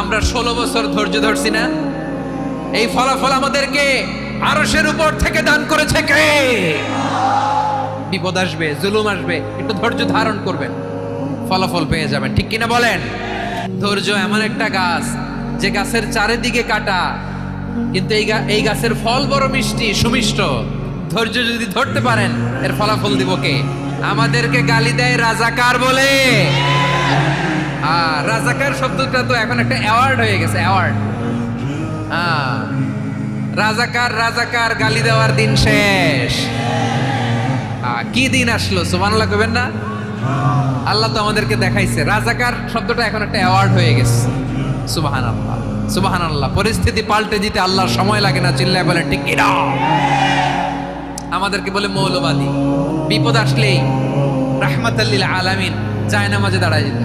আমরা ষোলো বছর ধৈর্য ধরছি না? এই ফলাফল আমাদেরকে আরশের উপর থেকে দান করেছে কে? বিপদ আসবে, জুলুম আসবে, একটু ধৈর্য ধারণ করবেন। ফলাফল পেয়ে যাবেন, ঠিক কিনা বলেন? ধৈর্য এমন একটা গাছ, যে গাছের চারিদিকে কাটা, কিন্তু এই এই গাছের ফল বড় মিষ্টি, সুমিষ্ট। ধৈর্য যদি ধরতে পারেন, এর ফলাফল দিব কে? আমাদেরকে গালি দেয় রাজাকার বলে। আর রাজাকার শব্দটা তো এখন একটা অ্যাওয়ার্ড হয়ে গেছে অ্যাওয়ার্ড হ্যাঁ রাজাকার রাজাকার, গালি দেওয়ার দিন শেষ। কি দিন আসলো, সুবহানাল্লাহ কইবেন না? আল্লাহ তো আমাদেরকে দেখাইছে, রাজাকার শব্দটা এখন একটা অ্যাওয়ার্ড হয়ে গেছে। সুবাহান আল্লাহ সুবাহান আল্লাহ পরিস্থিতি পাল্টে দিতে আল্লাহর সময় লাগে না, চিল্লায় বলে ঠিক কিনা? আমাদেরকে বলে মৌলবাদী। বিপদ আসলেই রাহমাতাল্লিল আলামিন যায় নামাজে দাঁড়ায় যেতে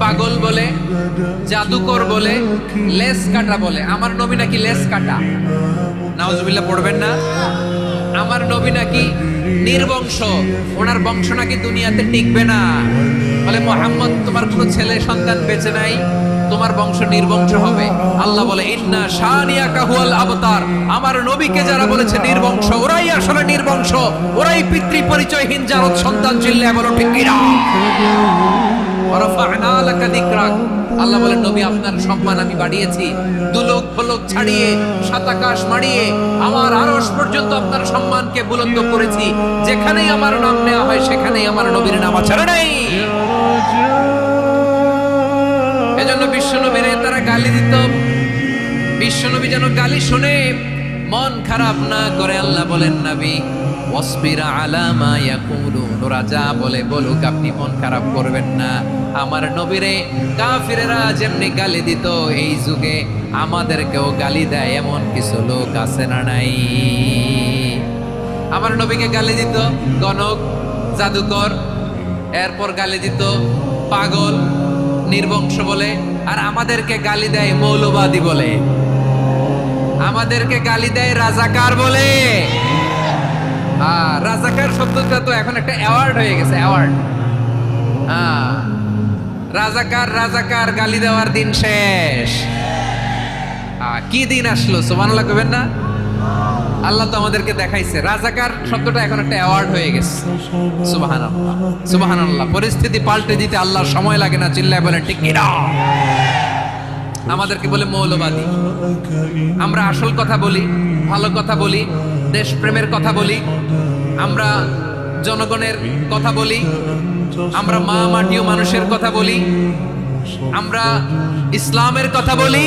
পাগল বলে, জাদুকর বলে, লেস কাটা বলে। আমার নবী নাকি লেস কাটা? নাওজবিল্লাহ পড়বেন না? আমার নবী নাকি নির্বংশ? ওনার বংশ নাকি দুনিয়াতে টিকবে না? বলে, মোহাম্মদ, তোমার কোনো ছেলে সন্তান বেঁচে নাই? তোমার বংশ নির্বংশ হবে। আল্লাহ বলে, ইন্না শানিয়া কাহুয়াল আবতার। আমার নবীকে যারা বলেছে নির্বংশ, ওরাই আসলে নির্বংশ। ওরাই পিতৃ পরিচয়হীন জারদ সন্তান চিল্লে বলো, ঠিক কিনা। আল্লাহ বলেন নবী, আপনার সম্মান আমি বাড়িয়েছি। দুলোক ফলক ছাড়িয়ে, সাত আকাশ মাড়িয়ে, আমার আরশ পর্যন্ত আপনার সম্মানকে বুলন্দ করেছি। যেখানেই আমার নাম নেওয়া হয়, সেখানেই আমার নবীর নাম আছাড়া নেই। বিশ্বনবীরে তারা গালি দিত। বিশ্বনবী যেন গালি শুনে, মন খারাপ না করে আল্লাহ বলেন, নবী, ওয়াসবির আলামা ইয়াকুলুন। যা বলে বলুক, আপনি মন খারাপ করবেন না। আমার নবীরে কাফিরেরা যেমনি গালি দিত, এই যুগে আমাদেরকেও গালি দেয় এমন কিছু লোক আছে না নাই। আমার নবীকে গালি দিত গণক, জাদুকর, এরপর গালি দিত পাগল, নির্বংশ বলে। আর আমাদেরকে গালি দেয় মৌলবাদী বলে। আমাদেরকে গালি দেয় রাজাকার বলে। রাজাকার শব্দটা তো এখন একটা অ্যাওয়ার্ড হয়ে গেছে অ্যাওয়ার্ড রাজাকার রাজাকার, গালি দেওয়ার দিন শেষ। কি দিন আসলো? সোমান লাগবেন না? আল্লাহ তো আমাদেরকে দেখাইছে। রাজাকার শব্দটা এখন একটা অ্যাওয়ার্ড হয়ে গেছে। সুবহানাল্লাহ সুবহানাল্লাহ। পরিস্থিতি পাল্টে দিতে আল্লাহর সময় লাগে না, চিল্লায় বলেন ঠিক কিনা? আমাদেরকে বলে, মৌলবাদী। আমরা আসল কথা বলি, ভালো কথা বলি, দেশপ্রেমের কথা বলি, আমরা জনগণের কথা বলি, আমরা মা মাটিও মানুষের কথা বলি, আমরা ইসলামের কথা বলি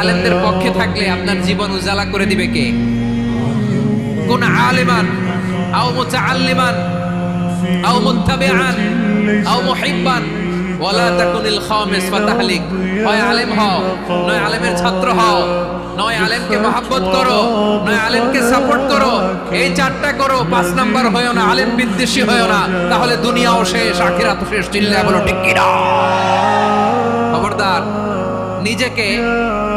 আলেমদের পক্ষে থাকলে আপনার জীবন উজালা করে দিবে কে? কোন আলেমান? আও মুতাআল্লিমান? আও মুত্তাবিআন? আও মুহিব্বান? ওয়ালা তাকুনিল খামিস ফাতাহলিক হয় আলেম হও, নয় আলেমের ছাত্র হও, নয় আলেমকে মহাব্বত করো, নয় আলেমকে সাপোর্ট করো, এই চারটা করো, পাঁচ নাম্বার হয়েও না, আলেম বিদ্বেষী হয়েও না, তাহলে দুনিয়াও শেষ আখিরাত শেষ চিল্লা বলো ঠিক কিনা? খবরদার, নিজেকে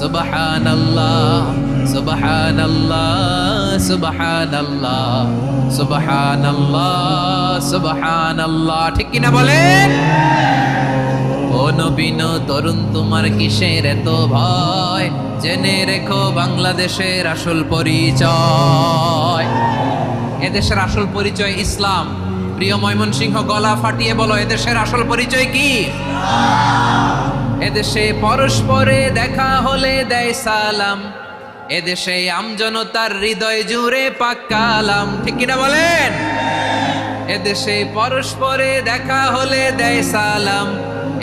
সুবহান আল্লাহ সুবহান আল্লাহ সুবহান ঠিক কিনা বলেন? ও নবীন তরুণ, তোমার কিসের এত ভয়? জেনে রেখো বাংলাদেশের আসল পরিচয়। এদেশের আসল পরিচয় ইসলাম। প্রিয় ময়মনসিংহ, গলা ফাটিয়ে বলো, এদেশের আসল পরিচয় কি? এদেশে পরস্পরে দেখা হলে দেয় সালাম। এদেশে আমজনতার হৃদয় জুড়ে পাক্কালাম ঠিক কিনা বলেন? এদেশে পরস্পরে দেখা হলে দেয় সালাম।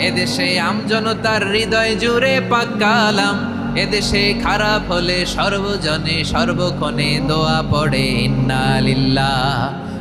এদেশে আমজনতার হৃদয় জুড়ে পাক্কালাম এদেশে খারাপ হলে সর্বজনে সর্বক্ষণে দোয়া পড়ে, ইন্না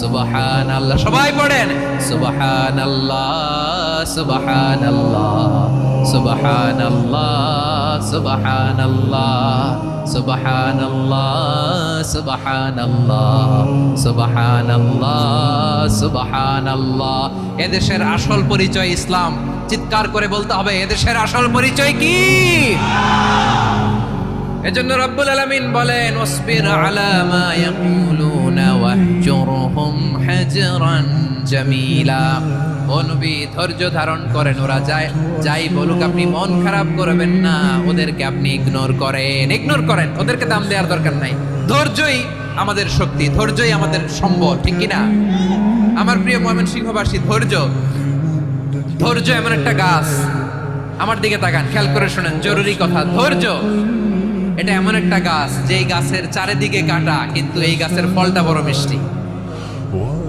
সুবহান আল্লাহ সবাই পড়েন। সুবহান আল্লাহ সুবহান আল্লাহ এদেশের আসল পরিচয় ইসলাম। চিৎকার করে বলতে হবে, এদেশের আসল পরিচয় কি? এজন্য রব্বুল আলামিন বলেন ওয়াহজুরহুম হাজরান জামিলা ও ধৈর্য ধারণ করেন ওরা যায় যাই বলুক আপনি মন খারাপ করবেন না, ওদেরকে আপনি ইগনোর করেন ইগনোর করেন, ওদেরকে দাম দেওয়ার দরকার নাই। ধৈর্যই আমাদের শক্তি, ধৈর্যই আমাদের সম্বল, ঠিক কি না আমার প্রিয় ময়মন সিংহবাসী ধৈর্য। ধৈর্য এমন একটা গাছ। আমার দিকে তাকান, খেয়াল করে শোনেন, জরুরি কথা, ধৈর্য। এটা এমন একটা গাছ, যেই গাছের চারিদিকে কাটা, কিন্তু এই গাছের ফলটা বড় মিষ্টি।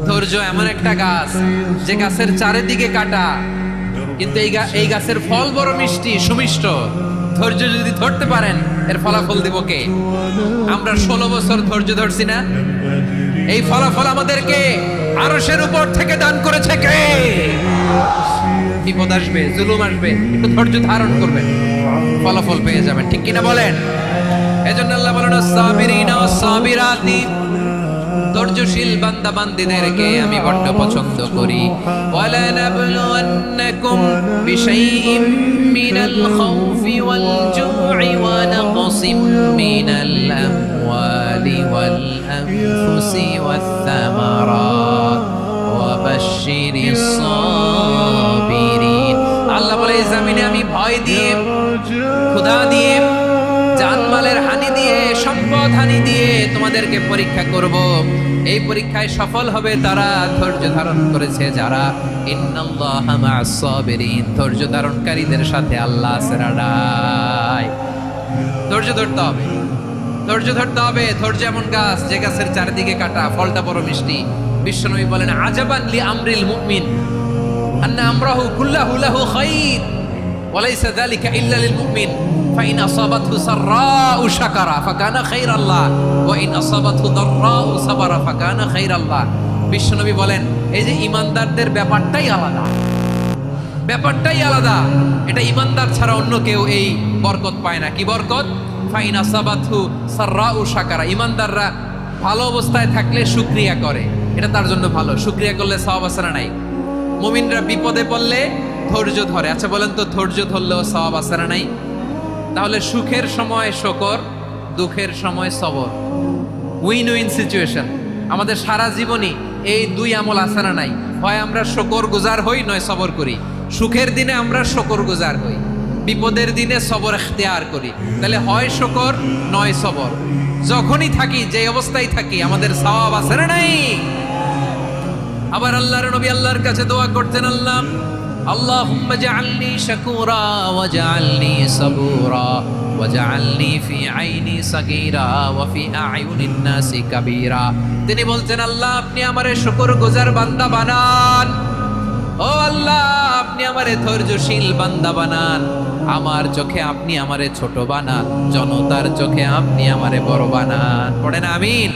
ধৈর্য এমন একটা গাছ, যে গাছের চারিদিকে কাটা, কিন্তু এই এই গাছের ফল বড় মিষ্টি, সুমিষ্ট। ধৈর্য যদি ধরতে পারেন, এর ফলাফল দিব কে? আমরা ষোলো বছর ধৈর্য ধরছি না? এই ফলাফল আমাদেরকে আরশের উপর থেকে দান করেছে কে? বিপদ আসবে, জুলুম আসবে, একটু ধৈর্য ধারণ করবেন। ফলাফল পেয়ে যাবেন, ঠিক কিনা বলেন? এজন্য আল্লাহ বলেন সাবিরিনা সাবিরাতি ধৈর্যশীল বান্দা বান্দিদেরকে আমি বড্ড পছন্দ করি। ওয়ালা নাবলুয়ান্নাকুম বিশাইইম মিনাল খাউফি ওয়াল জু'i ওয়া নাকসিম মিনাল আমওয়ালি থামারাত ওয়া বাশশিরিস সাবিরিন আল্লাহ বলে, এই আমি ভয় দিয়ে, ক্ষুধা দিয়ে, জানমালের হানি দিয়ে, সম্পদ হানি দিয়ে তোমাদেরকে পরীক্ষা করব। এই পরীক্ষায় সফল হবে তারা ধৈর্য ধারণ করেছে যারা। ধৈর্য ধারণকারীদের সাথে আল্লাহ ধৈর্য ধরতে হবে। ধৈর্য ধরতে হবে ধৈর্য এমন গাছ যে গাছের চারিদিকে কাটা ফলটা বড় মিষ্টি বিশ্বনবী বলেন আজাবান লি আমরিল মুমিন আন্না আমরাহু কুল্লাহু লাহু খাইর وليس ذلك إلا للمؤمن فإن أصابته سراء شكر فكان خير الله وإن أصابته ضراء صبر فكان خير الله বিশ্বনবী বলেন এই যে ইমানদারদের ব্যাপারটাই আলাদা ব্যাপারটাই আলাদা এটা ইমানদার ছাড়া অন্য কেউ এই বরকত পায় না কি বরকত ফাইনা সাবাথু সাররাউ শাকারা। ইমানদাররা ভালো অবস্থায় থাকলে শুক্রিয়া করে। এটা তার জন্য ভালো। শুক্রিয়া করলে আছে নাই? মুমিনরা বিপদে পড়লে ধৈর্য ধরে। আচ্ছা বলেন তো, ধৈর্য ধরলেও সওয়াব আছে নাই? তাহলে সুখের সময় শকর, দুঃখের সময় সবর। উইন উইন সিচুয়েশন আমাদের সারা জীবনই এই দুই আমল আছে নাই? হয় আমরা শকর গুজার হই, নয় সবর করি। সুখের দিনে আমরা শকর গুজার হই। বিপদের দিনে সবর এখতিয়ার করি তাহলে হয় শকর নয় সবর যখনই থাকি যে অবস্থায় থাকি আমাদের সওয়াব আছে না নাই আবার আল্লাহর নবী আল্লাহর কাছে দোয়া করতেন আল্লাহ اللهم اجعلني شكورا واجعلني صبورا واجعلني في عيني صغيرا وفي اعين الناس كبيرا তিনি বলছেন আল্লাহ আপনি আমারে শুকর গুজার বান্দা বানান ও আল্লাহ আপনি আমারে ধৈর্যশীল বান্দা বানান আমার চোখে আপনি আমারে ছোট বানান জনতার চোখে আপনি আমারে বড় বানান। পড়েন আমিন।